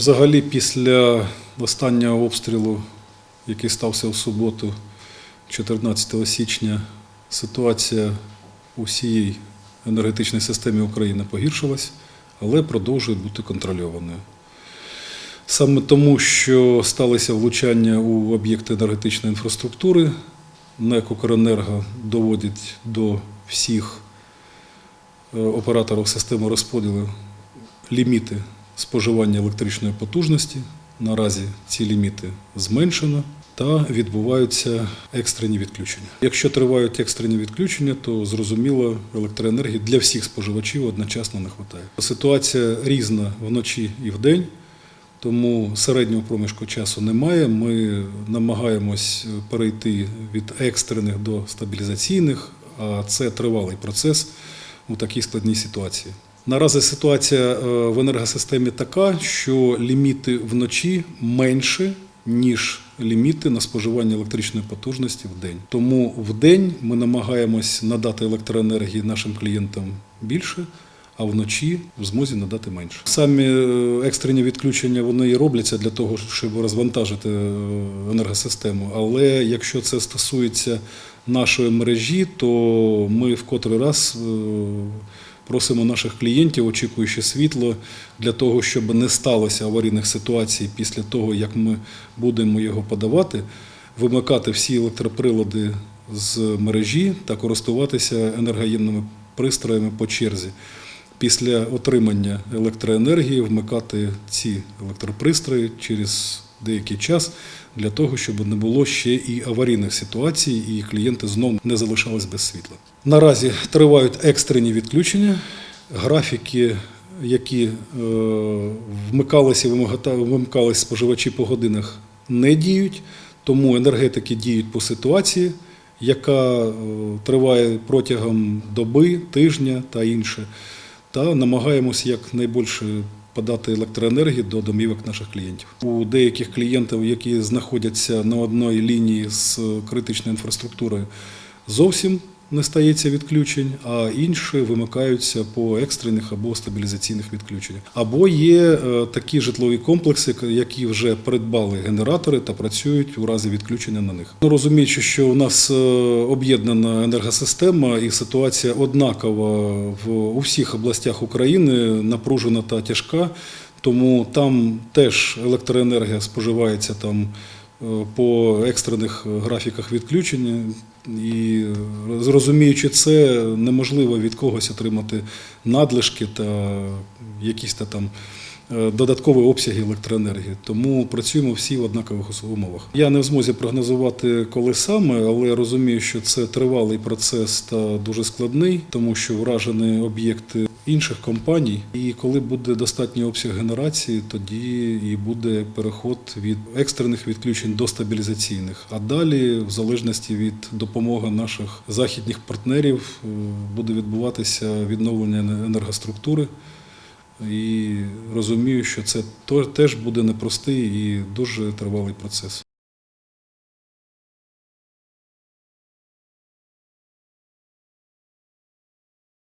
Взагалі, після останнього обстрілу, який стався в суботу, 14 січня, ситуація у всій енергетичній системі України погіршилась, але продовжує бути контрольованою. Саме тому, що сталися влучання у об'єкти енергетичної інфраструктури, НЕК «Укренерго» доводить до всіх е, операторів системи розподілу ліміти споживання електричної потужності. Наразі ці ліміти зменшено та відбуваються екстрені відключення. Якщо тривають екстрені відключення, то зрозуміло електроенергії для всіх споживачів одночасно не вистачає. Ситуація різна вночі і вдень. Тому середнього проміжку часу немає. Ми намагаємось перейти від екстрених до стабілізаційних, а це тривалий процес у такій складній ситуації. Наразі ситуація е, в енергосистемі така, що ліміти вночі менше, ніж ліміти на споживання електричної потужності в день. Тому в день ми намагаємось надати електроенергії нашим клієнтам більше, а вночі в змозі надати менше. Самі е, екстрені відключення вони і робляться для того, щоб розвантажити е, енергосистему. Але якщо це стосується нашої мережі, то ми в котрий раз просимо наших клієнтів, очікуючи світло, для того, щоб не сталося аварійних ситуацій після того, як ми будемо його подавати, вимикати всі електроприлади з мережі та користуватися енергоємними пристроями по черзі. Після отримання електроенергії вмикати ці електропристрої через деякий час для того, щоб не було ще і аварійних ситуацій, і клієнти знову не залишались без світла. Наразі тривають екстрені відключення, графіки, які е, вмикалися і вимикались споживачі по годинах, не діють, тому енергетики діють по ситуації, яка е, триває протягом доби, тижня та інше. Та намагаємося якнайбільше подати електроенергії до домівок наших клієнтів. У деяких клієнтів, які знаходяться на одній лінії з критичною інфраструктурою, зовсім не стається відключень, а інші вимикаються по екстрених або стабілізаційних відключеннях. Або є е, такі житлові комплекси, які вже придбали генератори та працюють у разі відключення на них. Ну, розуміючи, що у нас е, об'єднана енергосистема і ситуація однакова в у всіх областях України, напружена та тяжка. Тому там теж електроенергія споживається там по екстрених графіках відключення. І е, розуміючи це, неможливо від когось отримати надлишки та якісь та там е, додаткові обсяги електроенергії. Тому працюємо всі в однакових умовах. Я не в змозі прогнозувати, коли саме, але розумію, що це тривалий процес та дуже складний, тому що вражені об'єкти інших компаній. І коли буде достатній обсяг генерації, тоді і буде переход від екстрених відключень до стабілізаційних. А далі, в залежності від допомоги наших західних партнерів, е, буде відбуватися відновлення енергоструктури. І розумію, що це теж буде непростий і дуже тривалий процес.